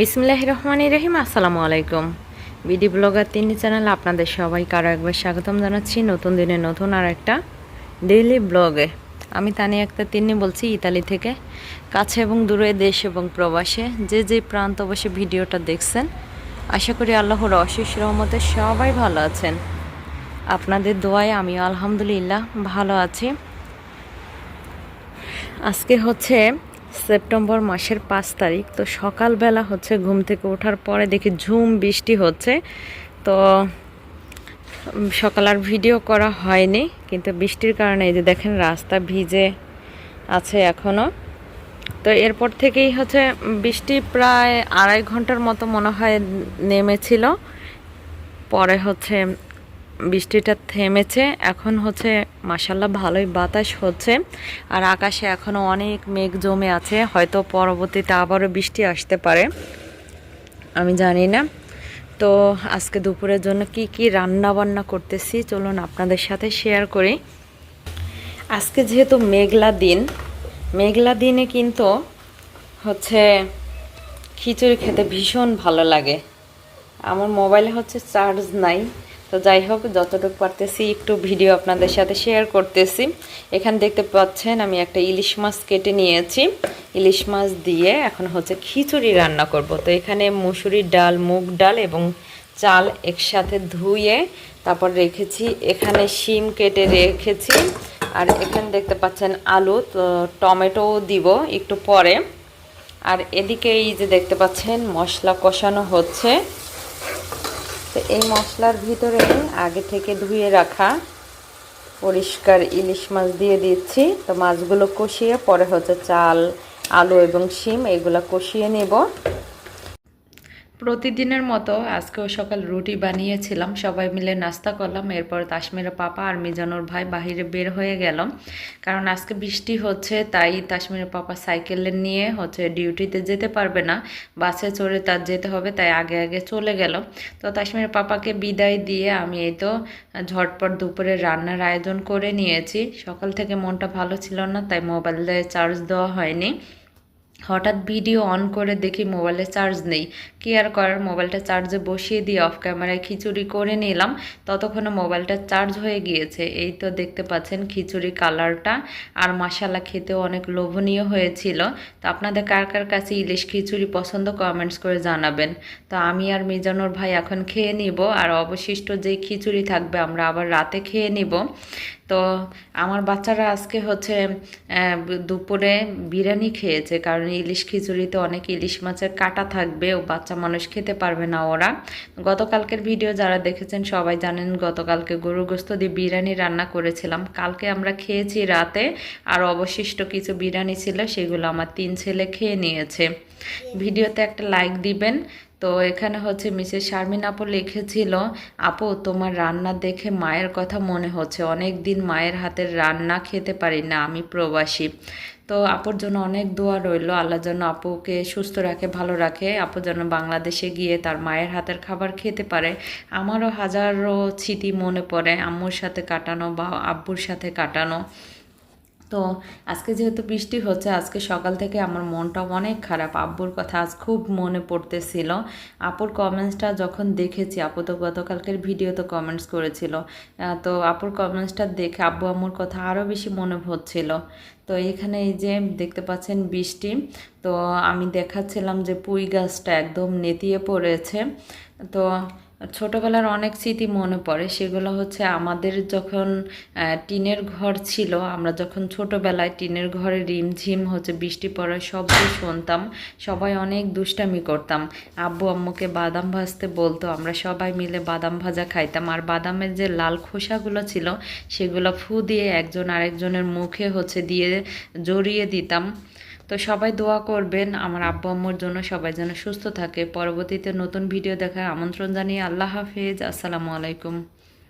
বিসমিল্লাহ রহমান রহিম আসসালামু আলাইকুম বিডি ব্লগার তিনি চ্যানেল আপনাদের সবাইকে আরও একবার স্বাগতম জানাচ্ছি নতুন দিনে নতুন আর একটা ডেইলি ব্লগে। আমি তানি একটা তিনি বলছি ইতালি থেকে, কাছে এবং দূরে, দেশ এবং প্রবাসে। যে যে প্রান্ত বসে ভিডিওটা দেখছেন, আশা করি আল্লাহর অশেষ রহমতে সবাই ভালো আছেন। আপনাদের দোয়ায় আমি আলহামদুলিল্লাহ ভালো আছি। আজকে হচ্ছে সেপ্টেম্বর মাসের পাঁচ তারিখ, তো সকালবেলা হচ্ছে ঘুম থেকে ওঠার পরে দেখি ঝুম, বৃষ্টি হচ্ছে। তো সকাল আর ভিডিও করা হয়নি, কিন্তু বৃষ্টির কারণে এই যে দেখেন রাস্তা ভিজে আছে এখনও তো এরপর থেকেই হচ্ছে বৃষ্টি প্রায় আড়াই ঘণ্টার মতো মনে হয় নেমেছিল। পরে হচ্ছে বৃষ্টিটা থেমেছে। এখন হচ্ছে মাসাল্লাহ ভালোই বাতাস হচ্ছে। আর আকাশে এখনও অনেক মেঘ জমে আছে। হয়তো পরবর্তীতে আবারও বৃষ্টি আসতে পারে। আমি জানি না। তো আজকে দুপুরের জন্য কি কি রান্না বান্না করতেছি, চলুন আপনাদের সাথে শেয়ার করি। আজকে যেহেতু মেঘলা দিন, মেঘলা দিনে কিন্তু হচ্ছে খিচুড়ি খেতে ভীষণ ভালো লাগে। আমার মোবাইলে হচ্ছে চার্জ নাই। তো যাই হোক, যতটুকু পারতেছি একটু ভিডিও আপনাদের সাথে শেয়ার করতেছি। এখানে দেখতে পাচ্ছেন, আমি একটা ইলিশ মাছ কেটে নিয়েছি। ইলিশ মাছ দিয়ে এখন হচ্ছে খিচুড়ি রান্না করব। তো এখানে মুসুরির ডাল, মুগ ডাল এবং চাল একসাথে ধুয়ে তারপর রেখেছি। এখানে শিম কেটে রেখেছি। আর এখানে দেখতে পাচ্ছেন আলু, তো টমেটোও দিব একটু পরে। আর এদিকে এই যে দেখতে পাচ্ছেন, মশলা কষানো হচ্ছে। তো এই মশলার ভিতরে আগে থেকে ধুয়ে রাখা পরিষ্কার ইলিশ মাছ দিয়ে দিচ্ছি। তো মাছগুলো কষিয়ে পরে হচ্ছে চাল, আলু এবং শিম, এগুলো কষিয়ে নেব। প্রতিদিনের মতো আজকেও সকাল রুটি বানিয়েছিলাম। সবাই মিলে নাস্তা করলাম, এরপর তাসমিরা পাপা আর মিজানুর ভাই বাহিরে বের হয়ে গেলাম। কারণ আজকে বৃষ্টি হচ্ছে, তাই তাসমিরা পাপা সাইকেলে নিয়ে হচ্ছে ডিউটিতে যেতে পারবে না। বাসে চড়ে তার যেতে হবে, তাই আগে আগে চলে গেল তো তাসমিরা পাপাকে বিদায় দিয়ে আমি এই তো ঝটপট দুপুরে রান্নার আয়োজন করে নিয়েছি। সকাল থেকে মনটা ভালো ছিল না, তাই মোবাইলে চার্জ দেওয়া হয়নি। হঠাৎ ভিডিও অন করে দেখি মোবাইলে চার্জ নেই। কি আর করার? মোবাইলটা চার্জে বসিয়ে দিয়ে অফ ক্যামেরায় খিচুড়ি করে নিলাম। ততক্ষণে মোবাইলটা চার্জ হয়ে গিয়েছে। এই তো দেখতে পাচ্ছেন খিচুড়ি কালারটা। আর মশালা খেতেও অনেক লোভনীয় হয়েছিল। তো আপনাদের কার কার কাছে ইলিশ খিচুড়ি পছন্দ কমেন্টস করে জানাবেন। তো আমি আর মিজানুর ভাই এখন খেয়ে নিব। আর অবশিষ্ট যে খিচুড়ি থাকবে আমরা আবার রাতে খেয়ে নিব। তো আমার বাচ্চারা আজকে হচ্ছে দুপুরে বিরিয়ানি খেয়েছে। কারণ ইলিশ খিচুড়িতে অনেক ইলিশ মাছের কাটা থাকবে ও বাচ্চা মানুষ খেতে পারবে না ওরা। গতকালকের ভিডিও যারা দেখেছেন সবাই জানেন গতকালকে গরু গোস্ত দিয়ে বিরিয়ানি রান্না করেছিলাম। কালকে আমরা খেয়েছি রাতে আর অবশিষ্ট কিছু বিরিয়ানি ছিল সেগুলো আমার তিন ছেলে খেয়ে নিয়েছে। ভিডিওতে একটা লাইক দিবেন। তো এখানে হচ্ছে মিসেস শারমিন আপু লিখেছিল, আপু, তোমার রান্না দেখে মায়ের কথা মনে হচ্ছে। অনেক দিন মায়ের হাতের রান্না খেতে পারি না, আমি প্রবাসী। তো আপুর জন্য অনেক দোয়া রইল। আল্লাহ যেন আপুকে সুস্থ রাখে, ভালো রাখে। আপু যেন বাংলাদেশে গিয়ে তার মায়ের হাতের খাবার খেতে পারে। আমারও হাজারো স্মৃতি মনে পড়ে, আম্মুর সাথে কাটানো বা আব্বুর সাথে কাটানো। তো আজকে যেহেতু বৃষ্টি হচ্ছে, আজকে সকাল থেকে আমার মনটা অনেক খারাপ। আব্বুর কথা আজ খুব মনে পড়তেছিল। আপুর কমেন্টসটা যখন দেখেছি, আপু তো গতকালকের ভিডিওতে কমেন্টস করেছিল। তো আপুর কমেন্টসটা দেখে আব্বু আম্মুর কথা আরও বেশি মনে হচ্ছিল। তো এখানে এই যে দেখতে পাচ্ছেন বৃষ্টি, তো আমি দেখাচ্ছিলাম যে পুঁই গাছটা একদম নেতিয়ে পড়েছে। তো ছোটবেলার অনেক স্মৃতি মনে পড়ে। সেগুলো হচ্ছে আমাদের যখন টিনের ঘর ছিল, আমরা যখন ছোটবেলায় টিনের ঘরে রিমঝিম হচ্ছে, বৃষ্টি পড়ার শব্দ শুনতাম। সবাই অনেক দুষ্টামি করতাম। আব্বু আম্মুকে বাদাম ভাজতে বলতো, আমরা সবাই মিলে বাদাম ভাজা খাইতাম। আর বাদামের যে লাল খোসাগুলো ছিল, সেগুলো ফু দিয়ে একজন আরেকজনের মুখে হচ্ছে দিয়ে জড়িয়ে দিতাম। তো সবাই দোয়া করবেন, আমার আব্বু আম্মুর জন্য সবাই যেন সুস্থ থাকে। পরবর্তীতে নতুন ভিডিও দেখার আমন্ত্রণ জানিয়ে আল্লাহ হাফেজ। আসসালামু আলাইকুম।